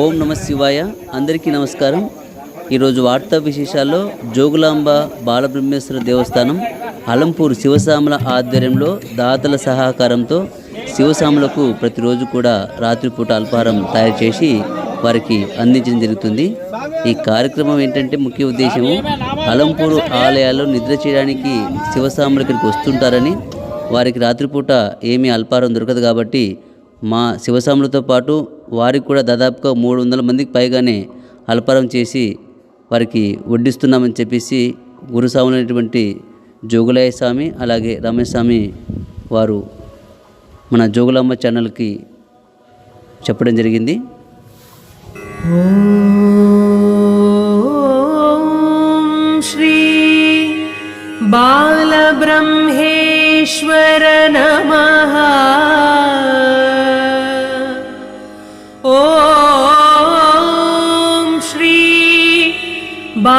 ఓం నమ శివాయ. అందరికీ నమస్కారం. ఈరోజు వార్తా విశేషాల్లో జోగులాంబ బాలబ్రహ్మేశ్వర దేవస్థానం అలంపూర్ శివసాముల ఆధ్వర్యంలో దాతల సహకారంతో శివసాములకు ప్రతిరోజు కూడా రాత్రిపూట అల్పాహారం తయారు చేసి వారికి అందించడం జరుగుతుంది. ఈ కార్యక్రమం ఏంటంటే ముఖ్య ఉద్దేశము అలంపూరు ఆలయాల్లో నిద్ర చేయడానికి శివసాములు ఇక్కడికి వస్తుంటారని వారికి రాత్రిపూట ఏమీ అల్పారం దొరకదు కాబట్టి మా శివసాములతో పాటు వారికి కూడా దాదాపుగా మూడు వందల మందికి పైగానే అల్పారం చేసి వారికి వడ్డిస్తున్నామని చెప్పేసి గురుస్వాములైనటువంటి జోగులయ్య స్వామి అలాగే రమేష్ స్వామి వారు మన జోగులమ్మ ఛానల్కి చెప్పడం జరిగింది. శ్రీ బాలబ్రహ్మేశ్వర నమహా ॐ श्री बा